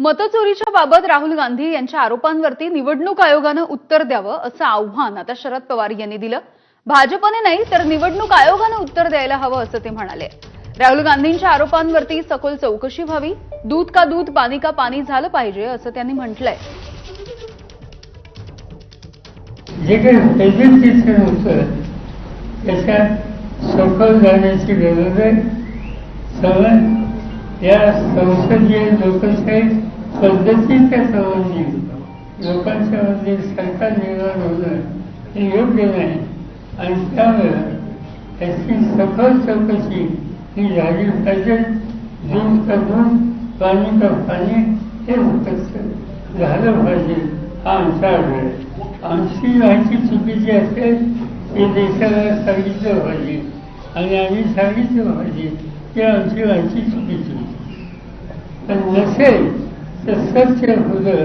मतचोरीच्या बाबत राहुल गांधी यांच्या आरोपांवरती निवडणूक आयोगानं उत्तर द्यावं असं आव्हान आता शरद पवार यांनी दिलं. भाजपने नाही तर निवडणूक आयोगानं उत्तर द्यायला हवं असं ते म्हणाले. राहुल गांधींच्या आरोपांवरती सखोल चौकशी व्हावी दूध का दूध पाणी का पाणी झालं पाहिजे असं त्यांनी म्हटलंय. जे काही जाण्याची गरज आहे या संसदीय लोकशाही पद्धतीच्या संबंधी लोकांच्या मध्ये सरकार निर्माण होणं हे योग्य नाही. आणि त्यामुळं त्याची सखोल चौकशी ही झाली पाहिजे. दूध का दूध पाणी का पाणी हे झालं पाहिजे हा आमचा आग्रह आहे आमची माहिती चुकीची असेल ते देशाला सांगितलं पाहिजे. आणि आम्ही सांगितलं पाहिजे ते आमची माहिती चुकीची पण नसेल तर सत्य हृदय